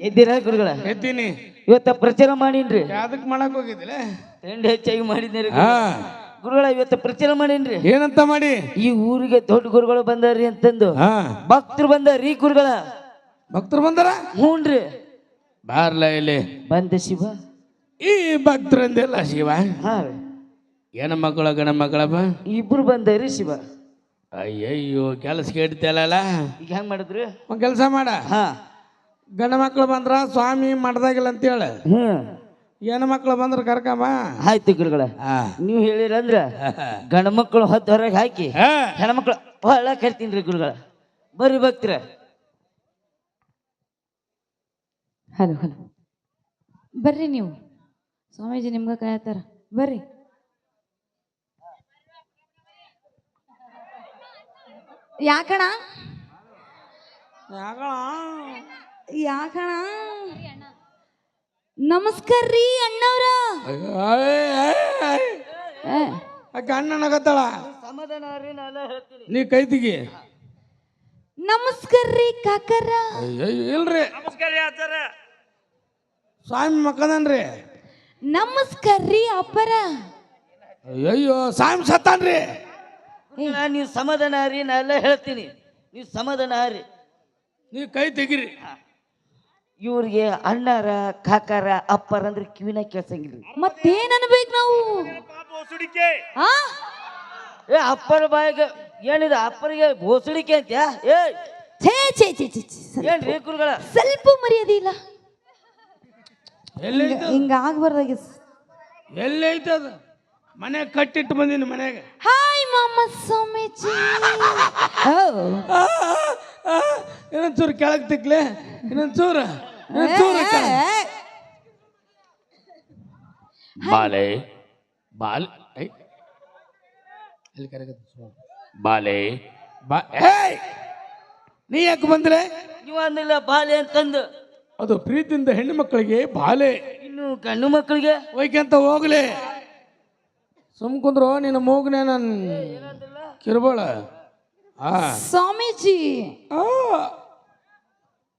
ಎದ್ದೀರಾ ಗುರುಗಳ? ಎದ್ದೀನಿ ಇವತ್ತ ಪ್ರಚಾರ ಮಾಡೀನ್ರಿ. ಅದಕ್ಕೆ ಮಾಡಕ್ ಹೋಗಿದ್ದಿಲ್ಲ? ಹೆಂಡ ಹೆಚ್ಚಾಗಿ ಮಾಡಿದ್ರಿ ಹಾ. ಗುರುಗಳ ಇವತ್ತ ಪ್ರಚಾರ ಮಾಡೀನ್ರಿ. ಏನಂತ ಮಾಡಿ? ಈ ಊರಿಗೆ ದೊಡ್ಡ ಗುರುಗಳು ಬಂದಾರ್ರಿ ಅಂತಂದು. ಹಾ. ಭಕ್ತರು ಬಂದಾರ್ರಿ ಗುರುಗಳ. ಭಕ್ತರು ಬಂದಾರ? ಹ್ಞೂನ್ರಿ ಬಾರ್ಲ ಇಲ್ಲಿ. ಬಂದ ಶಿವ. ಈ ಭಕ್ತರಂದಿಲ್ಲ ಶಿವ? ಹಾ. ರೀ ಏನ ಮಕ್ಕಳ ಗಣ ಮಕ್ಕಳಪ್ಪ ಇಬ್ರು ಬಂದಾರ್ರಿ ಶಿವ. ಅಯ್ಯಯ್ಯೋ ಕೆಲಸ ಕೇಳ್ತಿಯಲ್ಲ ಈಗ ಹೆಂಗ್ ಮಾಡಿದ್ರಿ? ಒಂದ್ ಕೆಲಸ ಮಾಡ. ಹಾ. ಗಂಡ ಮಕ್ಳು ಬಂದ್ರ ಸ್ವಾಮಿ ಮಾಡ್ದಾಗಿಲ್ಲ ಅಂತೇಳಿ. ಹ್ಮ್. ಹೆಣ್ಣು ಮಕ್ಳು ಬಂದ್ರ ಕರ್ಕಮ್ಮ. ಆಯ್ತು ಗುರುಗಳ. ನೀವು ಹೇಳಿರಂದ್ರ ಗಂಡ ಮಕ್ಕಳು ಹೊತ್ತು ಹೊರಗೆ ಹಾಕಿ ಹಾ. ಹೆಣ್ಮಕ್ಳು ಬಹಳ ಕರ್ತೀನ್ರಿ ಗುರುಗಳ. ಬರ್ರಿ ಬರ್ತೀರ ಹಲೋ ಹಲೋ. ಬರ್ರಿ ನೀವು. ಸ್ವಾಮೀಜಿ ನಿಮ್ಗೆ ಕಾಯತ್ತಾರ ಬರ್ರಿ. ಯಾಕಣ ಯಾಕಣ ನಮಸ್ಕಾರ ರೀ ಅಣ್ಣವ್ರ. ಹೇಳ್ತೀನಿ ನೀ ಕೈ ತೆಗಿ. ನಮಸ್ಕಾರ ರೀ ಕಾಕರ ಇಲ್ರಿ. ಸ್ವಾಮಿ ಮಕ್ಕದನ್ರಿ ನಮಸ್ಕಾರ ರೀ ಅಪ್ಪರ. ಅಯ್ಯೋ ಸ್ವಾಮಿ ಸತ್ತಾನ್ರಿ. ನೀವು ಸಮಾಧಾನ ರೀ ನಾನೆಲ್ಲ ಹೇಳ್ತೀನಿ. ನೀವು ಸಮಾಧಾನ ರೀ. ನೀ ಕೈ ತೆಗಿರಿ. ಇವ್ರಿಗೆ ಅಣ್ಣಾರ ಕಾಕಾರ ಅಪ್ಪರ ಅಂದ್ರೆ ಕಿವಿನ ಕೇಳ್ಸಂಗಿಲ್ಲ. ಮತ್ತೇನ್ ಅನ್ಬೇಕು ನಾವು ಆ? ಏ ಅಪ್ಪರ ಬಾಯಿಗೆ ಏನಿದೆ? ಅಪ್ಪರಿಗೆ ಭೋಸಡಿಕೆ ಅಂತ ಏ ಛೇ ಛೇ ಛೇ ಛೇ ಛೇ, ಸ್ವಲ್ಪ- ಏನ್ರಿ ಗುರುಗಳ? ಸ್ವಲ್ಪ ಮರ್ಯಾದೆ ಇಲ್ಲ. ಎಲ್ಲಿ ಹಿಂಗ ಆಗ್ಬಾರ್ದಾಗ ಎಲ್ಲೈತದ ಐತೆ ಅದು? ಮನ್ಯಾಗ ಕಟ್ಟಿಟ್ಟು ಬಂದಿನ ಮನೆಗೆ. ಹಾಯ್ ಮಾಮ ಸ್ವಾಮೀಜಿ. ಓ, ಇನ್ನೊಂದ್ ಚೂರು ಕೆಳಗ್ ತಿಕ್ಲೆ ಇನ್ನೊಂದ್ ಬಾಲೆ ಬಾಲ್. ಬಾಲೆ. ಬಾ ನೀ ಯಾಕೆ ಬಂದ್ರೆ ನೀವು ಅಂದಿಲ್ಲ ಬಾಲೆ ಅಂತಂದು. ಅದು ಪ್ರೀತಿಯಿಂದ ಹೆಣ್ಣು ಮಕ್ಕಳಿಗೆ ಬಾಲೆ. ಇನ್ನು ಗಂಡು ಮಕ್ಕಳಿಗೆ? ಒಯ್ಕಂತ ಹೋಗ್ಲಿ. ಸುಮ್ಕುಂದ್ರು ನಿನ್ನ ಮೂಗ್ನೆ ನಾನು ಕಿರ್ಬೋಳ. ಆ. ಸ್ವಾಮೀಜಿ. ಆ.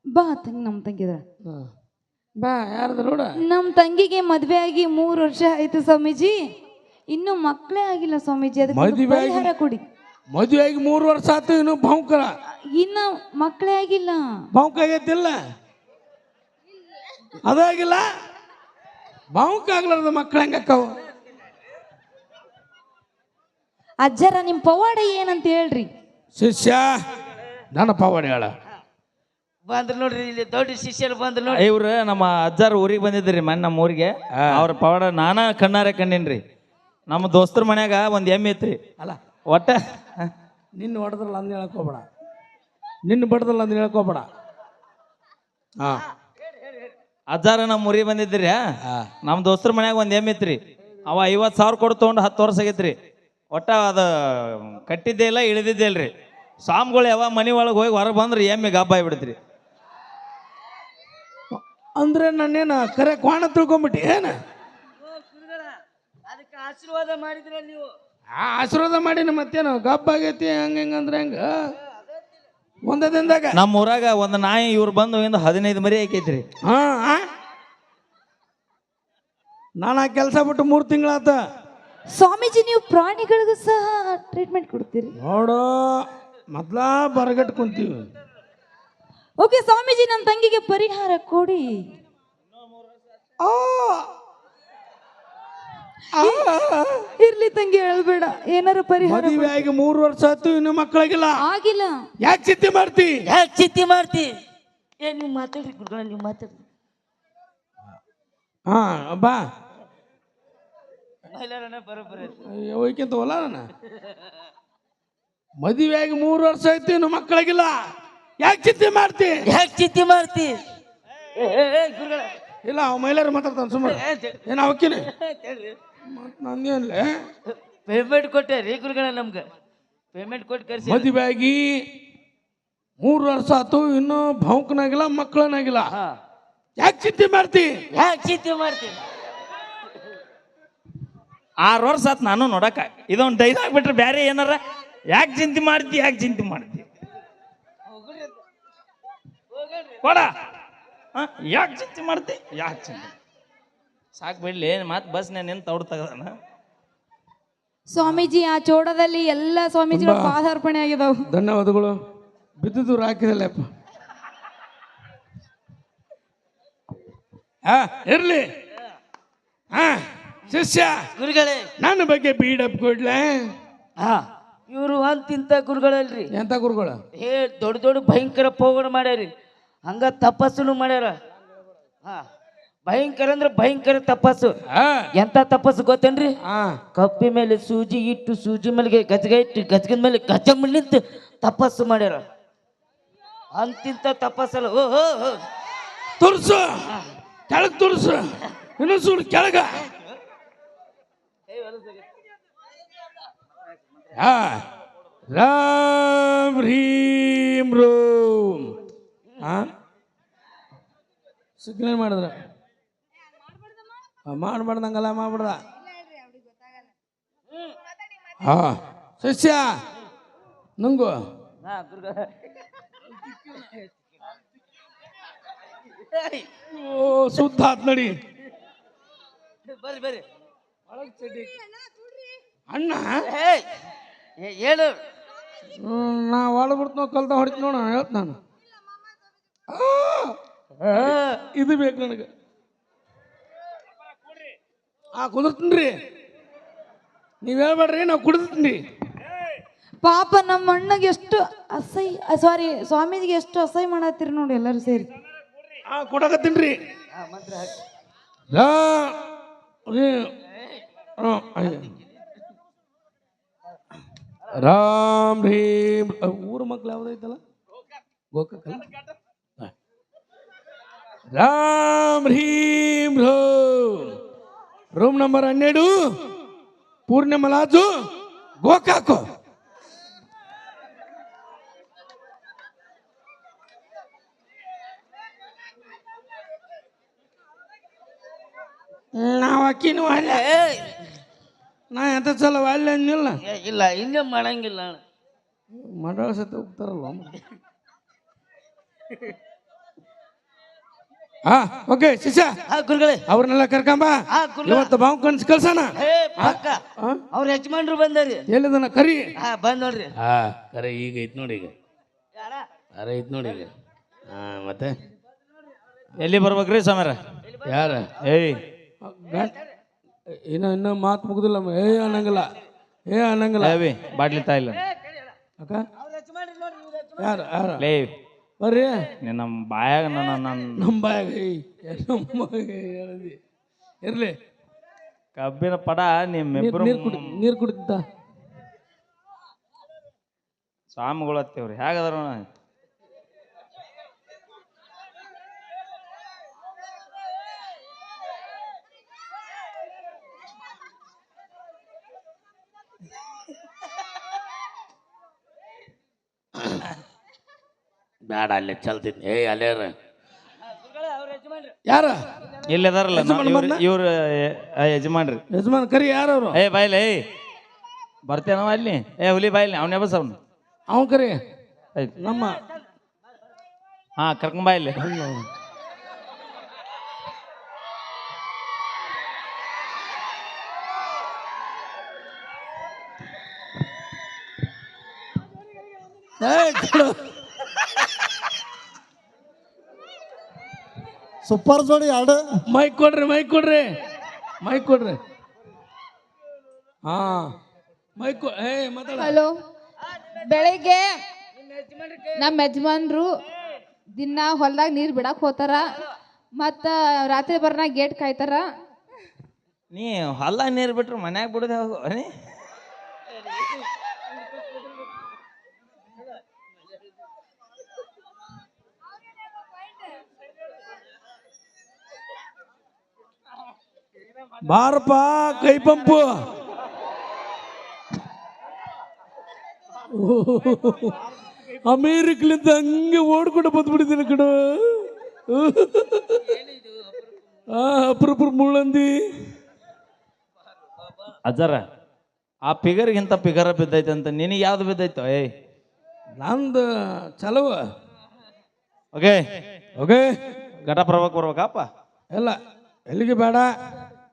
ಬಾ ತಂಗಿ ನಮ್ಮ ತಂಗಿದ್ರ. ಬಾ ಯಾರ್ದು ನೋಡ? ನಮ್ಮ ತಂಗಿಗೆ ಮದ್ವೆ ಆಗಿ ಮೂರು ವರ್ಷ ಆಯ್ತು ಸ್ವಾಮೀಜಿ. ಇನ್ನು ಮಕ್ಕಳೇ ಆಗಿಲ್ಲ ಸ್ವಾಮೀಜಿ ಅದಕ್ಕೆ ಒಂದು ಮದುವೆ ಆಗಿ- ಪರಿಹಾರ ಕೊಡಿ. ಮದುವೆ ಆಗಿ ಮೂರು ವರ್ಷ ಆತು ಇನ್ನು ಭಾವುಕರ ಇನ್ನ ಮಕ್ಕಳೇ ಆಗಿಲ್ಲ. ಭಾವುಕ ಆಗೈತಿಲ್ಲ? ಅದಾಗಿಲ್ಲ? ಭಾವುಕ ಆಗ್ಲಾರ್ದ ಮಕ್ಳು ಹೆಂಗಕ್ಕವು ಅಜ್ಜರ ನಿಮ್ ಪವಾಡ ಏನಂತ ಹೇಳ್ರಿ. ಶಿಷ್ಯ ನನ್ನ ಪವಾಡ ಹೇಳ. ಬಂದ್ರು ನೋಡ್ರಿ ಇಲ್ಲಿ ದೊಡ್ಡ ಶಿಷ್ಯರು ಬಂದ್ರು ನೋಡಿ ಇವ್ರು ನಮ್ಮ ಅಜ್ಜಾರ ಊರಿಗೆ ಬಂದಿದ್ರಿ ಮನ್ ನಮ್ಮ ಊರಿಗೆ. ಅವ್ರ ಪವಾಡ ನಾನ ಕಣ್ಣಾರೆ ಕಂಡೇನ್ರಿ ನಮ್ಮ ದೋಸ್ತರ ಮನ್ಯಾಗ ಒಂದ್ ಎಮ್ಮೆ ಐತ್ರಿ. ಅಲ್ಲ ಒಟ್ಟ ನಿನ್ನ ಹೊಡೆದ್ರಲ್ಲ ಅಂದ್ ಹೇಳ್ಕೋಬೇಡ ನಿನ್ನ ಬಡದ್ರಲ್ಲ ಅಂದ್ ಹೇಳ್ಕೋಬೇಡ ಹಾ. ಅಜ್ಜಾರ ನಮ್ಮ ಊರಿಗೆ ಬಂದಿದ್ರಿ ನಮ್ಮ ದೋಸ್ತರ ಮನ್ಯಾಗ ಒಂದ್ ಎಮ್ಮೆ ಐತ್ರಿ. ಅವ ಐವತ್ತು ಸಾವಿರ ಕೊಡ್ ತೊಗೊಂಡು ಹತ್ತು ವರ್ಷ ಆಗೈತ್ರಿ. ಒಟ್ಟ ಅದು ಕಟ್ಟಿದ್ದೇ ಇಲ್ಲ ಇಳಿದಿದ್ದೇ ಇಲ್ರಿ. ಸ್ವಾಮಿಗಳು ಯಾವ ಮನೆ ಒಳಗೆ ಹೋಗಿ ಹೊರಗೆ ಬಂದ್ರೆ ಎಮ್ಮೆ ಗಬ್ಬ ಆಗ್ಬಿಡ್ತ್ರಿ. ಅಂದ್ರೆ ನಾನೇನ ಕರೆ ಕ್ವಾಣ ತಿಳ್ಕೊಂಬಿಟ್ಟಿ ಏನ? ಅದಕ್ಕೆ ಆಶೀರ್ವಾದ ಮಾಡಿದ್ರ ನೀವು? ಆ ಆಶೀರ್ವಾದ ಮಾಡೀನಿ ಮತ್ತೇನು? ಗಬ್ ಆಗೈತಿ ಹಂಗ ಹೆಂಗ ಅಂದ್ರೆ ಹೆಂಗ? ಒಂದೇ ದಿನದಾಗ? ನಮ್ಮ ಊರಾಗ ಒಂದು ನಾಯಿ ಇವ್ರು ಬಂದು ಇಂದ ಹದಿನೈದು ಮರಿ ಹಾಕೈತ್ರಿ. ಹಾ ಆ? ನಾನು ಆ ಕೆಲಸ ಬಿಟ್ಟು ಮೂರು ತಿಂಗಳಾತ. ಸ್ವಾಮೀಜಿ ನೀವು ಪ್ರಾಣಿಗಳಿಗೂ ಸಹ ಟ್ರೀಟ್ಮೆಂಟ್ ಕೊಡ್ತೀರಿ. ನೋಡೋ ಮೊದ್ಲ ಬರಗಟ್ಟು ಕುಂತೀವಿ. ಓಕೆ ಸ್ವಾಮೀಜಿ ನನ್ನ ತಂಗಿಗೆ ಪರಿಹಾರ ಕೊಡಿ. ಆ! ಆ! ಇರ್ಲಿ ತಂಗಿ ಹೇಳ್ಬೇಡ. ಏನಾರು ಪರಿಹಾರ ಮದುವೆ ಆಗಿ ಮೂರು ವರ್ಷ ಆಯ್ತು ಇನ್ನು ಮಕ್ಕಳಾಗಿಲ್ಲ. ಆಗಿಲ್ಲ. ಯಾಕೆ ಚಿಂತೆ ಮಾಡ್ತಿ? ಯಾಕೆ ಚಿಂತೆ ಮಾಡ್ತಿ? ಏ ನೀವು ಮಾತಾಡ್ರಿ ಗುರುಗಳ ನೀವು ಮಾತಾಡ್ರಿ. ಹಾ ಬಾ. ಹೋಯ್ಕಿಂತ ಮದುವೆ ಆಗಿ ಮೂರು ವರ್ಷ ಆಯ್ತು ಇನ್ನು ಮಕ್ಕಳಿಗಿಲ್ಲ. ಯಾಕೆ ಚಿಂತೆ ಮಾಡ್ತಿ? ಯಾಕೆ ಚಿಂತೆ ಮಾಡ್ತಿ? ಇಲ್ಲ ಅವ ಮಹಿಳೆಯರು ಮಾತಾಡ್ತಾನೆ ಸುಮ್ಮನೆ ಏನು ಅವಕ್ಕಿನಿ ನಂದೇನ್ಲೆ ಪೇಮೆಂಟ್ ಕೊಟ್ಟೆ ರೀ ಗುರುಗಳ ನಮ್ಗೆ. ಪೇಮೆಂಟ್ ಕೊಟ್ಟು ಕರ್ಸಿ. ಮದುವೆ ಆಗಿ ಮೂರು ವರ್ಷ ಆತು ಇನ್ನು ಭಾವುಕನಾಗಿಲ್ಲ ಮಕ್ಕಳನಾಗಿಲ್ಲ. ಯಾಕೆ ಚಿಂತೆ ಮಾಡ್ತಿ? ಯಾಕೆ ಚಿಂತೆ ಮಾಡ್ತಿ? ಆರು ವರ್ಷ ಆತು ನಾನು ನೋಡಕ. ಇದೊಂದು ಡೈಲಾಗ್ ಬಿಟ್ರೆ ಬೇರೆ ಏನಾರ? ಯಾಕೆ ಚಿಂತೆ ಮಾಡ್ತಿ ಯಾಕೆ ಚಿಂತೆ ಮಾಡ್ತಿ? ಕೊಡ. ಯಾಕೆ ಚಿಂತೆ ಮಾಡ್ತಿ? ಯಾಕೆ ಚಿಂತೆ? ಸಾಕು ಬಿಡ್ಲಿ ಮತ್ತೆ ನೇ ನಿಂತ ಅವ್ರು ತೆಗ್ದಾನ. ಸ್ವಾಮೀಜಿ ಆ ಚೋಡದಲ್ಲಿ ಎಲ್ಲ ಸ್ವಾಮೀಜಿಗಳ ಪಾದಾರ್ಪಣೆ ಆಗಿದಾವು. ಧನ್ಯವಾದಗಳು. ಬಿದ್ದುದು ಹಾಕಿದಲ್ಲಪ್ಪ ಹಾ? ಇರ್ಲಿ. ಹಾ? ಶಿಷ್ಯ ಗುರುಗಳೇ. ನನ್ನ ಬಗ್ಗೆ ಬೀಡಪ್ ಕೊಡ್ಲೆ? ಹಾ. ಇವರು ಅಂತಿಂತ ಗುರುಗಳಲ್ರಿ. ಎಂತ ಗುರುಗಳು? ಏ ದೊಡ್ಡ ದೊಡ್ಡ ಭಯಂಕರ ಪೋಗಣ ಮಾಡ್ಯಾರಿ. ಹಂಗ ತಪಸ್ಸುನು ಮಾಡ್ಯಾರ. ಹಾ ಭಯಂಕರ ಅಂದ್ರೆ ಭಯಂಕರ ತಪಸ್ಸು. ಹಾ. ಎಂತ ತಪಸ್ಸು ಗೊತ್ತೇನ್ರಿ? ಹಾ. ಕಪ್ಪಿ ಮೇಲೆ ಸೂಜಿ ಇಟ್ಟು ಸೂಜಿ ಮೇಲೆ ಗಜಗ ಇಟ್ಟು ಗಜಗದ ಮೇಲೆ ಗಜ ನಿಂತು ತಪಸ್ಸು ಮಾಡ್ಯಾರ. ಅಂತಿಂತ ತಪಸ್ಸಲ್ಲ. ಓ ಹೋ. ತುರ್ಸು. ಕೆಳಗ್ ತುರ್ಸು. ಇನ್ನು ಸುಡು ಕೆಳಗ. ಹಾ. ರಾಮ್ ಹ್ರೀಂ ರೋಮ್. ಸಿಗ್ನೇಲ್ ಮಾಡಿದ್ರ? ಮಾಡ್ಬಾರ್ದಂಗಲ್ಲ ಮಾಡ್ಬಿಡ್ದ ಹಾ ಶಿಷ್ಯ ನಂಗು. ಓ ಸುದ್ದ ಆತ್ ನಡಿ. ಬರ್ರಿ ಬರ್ರಿ. ಅಣ್ಣ? ಹೇಳು. ನಾ ಒಳಗ್ಬಿಡ್ತು ಬಿಡ್ತು ಕಲ್ತ ಹೊಡಿತು ನೋಡ ಹೇಳ್ತ ನಾನು. ಇದು ಬೇಕು ನನಗೆ. ಆ ಕುದಿರ್ತೀನಿ ನೀವು ಹೇಳ್ಬೇಡ್ರಿ ನಾವು ಕುಡಿದ್ರಿ ಪಾಪ ನಮ್ಮ ಅಣ್ಣಗೆ ಎಷ್ಟು ಅಸಹ್ಯ ಸಾರಿ ಸ್ವಾಮೀಜಿಗೆ ಎಷ್ಟು ಅಸಹ್ಯ ಮಾಡತ್ತೀರಿ ನೋಡಿ ಎಲ್ಲರೂ ಸೇರಿ. ಆ ಕೊಡಕತ್ತೀನಿ ರೀ ಮಂತ್ರ ಹಾಕಿ. ಲಾ ರೀ, ಆ, ರಾಮ್ ಭೀಮ್ ಅ, ಊರ ಮಕ್ಳು ಯಾವ್ದೈತಲ್ಲ Gokak. Ram Bheem room room number ಹನ್ನೆರಡು. ಪೂರ್ಣಿಮಲಾಜು ಗೋಕಾಕು. ನಾವು ಅಕ್ಕಿನೂ ಅಲ್ಲ. ನಾ ಎಂತ ಸಲ ಅಲ್ಲ ಅಂದಿಲ್ಲ ಇಲ್ಲ ಇಲ್ಲೇ ಮಾಡಂಗಿಲ್ಲ. ಮಂಡಳ ಸತ್ತ ಹೋಗ್ತಾರಲ್ಲ ಹಾ ಓಕೆ ಶಿಷ್ಯ. ಗುರುಗಳೇ. ಅವ್ರನ್ನೆಲ್ಲ ಕರ್ಕೊಂಬ. ಇವತ್ತು ಬಾವು ಕನ್ಸ್ ಕಳ್ಸಣ. ಅವ್ರ ಯಜಮಾನ್ರು ಬಂದಾರಿ ಎಲ್ಲಿದನ? ಕರಿ. ಹಾ ಬಂದ್ ನೋಡ್ರಿ. ಹಾ ಕರೆ ಈಗ ಐತ್ ನೋಡಿ ಈಗ. ಯಾರ? ಅರೆ ಐತ್ ನೋಡಿ ಈಗ. ಹಾ ಮತ್ತೆ? ಎಲ್ಲಿ ಬರ್ಬೇಕ್ರಿ ಸಮರ ಯಾರ? ಏಯ್ ಇನ್ನ ಇನ್ನ ಮಾತು ಮುಗ್ದಿಲ್ಲ ಏ ಅನ್ನಂಗಿಲ್ಲ. ಏ ಅನ್ನಂಗಿಲ್ಲ. ಬಾಟ್ಲಿ ತಾಯಿಲ್ಲ. ಅಕ್ಕ? ಯಾರು ಯಾರು? ಲೇ ಬರ್ರಿ. ನೀ ನಮ್ಮ ಬಾಯಾಗ ನನ್ನ ನನ್ನ ನಮ್ಮ ಬಾಯಾಗ ನಮ್ಮ ಇರ್ಲಿ. ಕಬ್ಬಿನ ಪಡ ನಿಮ್ಮ ನಿಮ್ಮಿಬ್ರು ನೀರ್ ಕುಡಿ ನೀರು ಕುಡಿತ ಸ್ವಾಮಿಗಳು ಹತ್ತಿವ್ರಿ. ಹೇಗದಾರ ಬೇಡ ಅಲ್ಲೇ ಚಲ್ತೀನಿ. ಏಯ್ ಅಲ್ಲೇ ಗುರುಗಳೇ ಅವ್ರ ಯಜಮಾನ್ರು. ಯಾರ? ಇಲ್ಲಿ ಅದಾರಲ್ಲ ಇವ್ರು ಇವ್ರು ಯಜಮಾನ್ರಿ. ಯಜಮಾನ್ ಕರಿ ಯಾರವ್ರು ಏ ಬಾಯ್ಲಿ ಏಯ್ ಬರ್ತೇನವ ಅಲ್ಲಿ? ಏ ಹುಲಿ ಬಾಯ್ಲಿ ಅವ್ನ ಬಸ್ ಅವ್ನು? ಅವ್ನು ಕರಿ. ಆಯ್ತು. ನಮ್ಮ ಹಾ ಕರ್ಕೊಂಬಾಯ್ಲಿ ಏಯ್, ಕೊಡು. ಸೂಪರ್ ಜೋಡಿ ಎರಡು. ಮೈಕ್ ಕೊಡ್ರಿ ಮೈಕ್ ಕೊಡ್ರಿ. ಮೈಕ್ ಕೊಡ್ರಿ. ಹಾ. ಮೈಕ್ ಹೇ ಮಾತಾಡ. ಹಲೋ. ಬೆಳಿಗ್ಗೆ ನಮ್ಮ ಯಜಮಾನ್ರು ದಿನ ಹೊಲ್ದಾಗ ನೀರು ಬಿಡಕ್ ಹೋತಾರ ಮತ್ತ ರಾತ್ರಿ ಬರ್ನ ಗೇಟ್ ಕಾಯ್ತಾರ. ನೀ ಹೊಲ ನೀರು ಬಿಟ್ರು ಮನ್ಯಾಗ ಬಿಡೋದು ಬಾರಪ್ಪ ಕೈ ಪಂಪು. ಅಮೇರಿಕ್ಲಿಂದ ಹಂಗೆ ಓಡ್ಕೊಂಡು ಬಂದ್ಬಿಟ್ಟಿದ್ದೀನಿ ಕಡು ಆ ಅಪರೂಪ ಮುಳ್ಳಂದಿ. ಅಜ್ಜರ ಆ ಪಿಗರ್ಗಿಂತ ಪಿಗರ ಬಿದ್ದೈತೆ ಅಂತ ನಿನಗೆ ಯಾವ್ದು ಬಿದ್ದೈತೋ ಏಯ್. ನಂದು ಚಲವ ಓಕೆ ಓಕೆ ಘಟಪ್ರಭಕ್ಕೆ ಬರ್ಬೇಕಪ್ಪ. ಎಲ್ಲ ಎಲ್ಲಿಗೆ ಬೇಡ.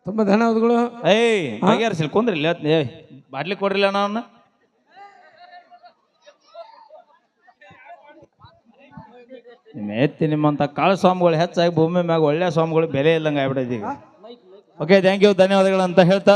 ತುಂಬ ಧನ್ಯವಾದಗಳು ಏಯ್ ಹಾಗೆ ಕುಂದ್ರಿ ಇಲ್ಲ ಏಯ್ ಬಾಟ್ಲಿ ಕೊಡ್ರಿಲ್ಲ ನಾನು ನಿಮ್ಮ ನಿಮ್ಮಂತ ನಿಮ್ಮಂಥ ಕಾಳು ಸ್ವಾಮಿಗಳು ಹೆಚ್ಚಾಗಿ ಭೂಮಿ ಮ್ಯಾಗ ಒಳ್ಳೆ ಸ್ವಾಮಿಗಳು ಬೆಲೆ ಇಲ್ಲಂಗೆ ಆಗ್ಬಿಟ್ಟೈತಿ ಈಗ ಓಕೆ ಥ್ಯಾಂಕ್ ಯು ಧನ್ಯವಾದಗಳು ಅಂತ ಹೇಳ್ತಾ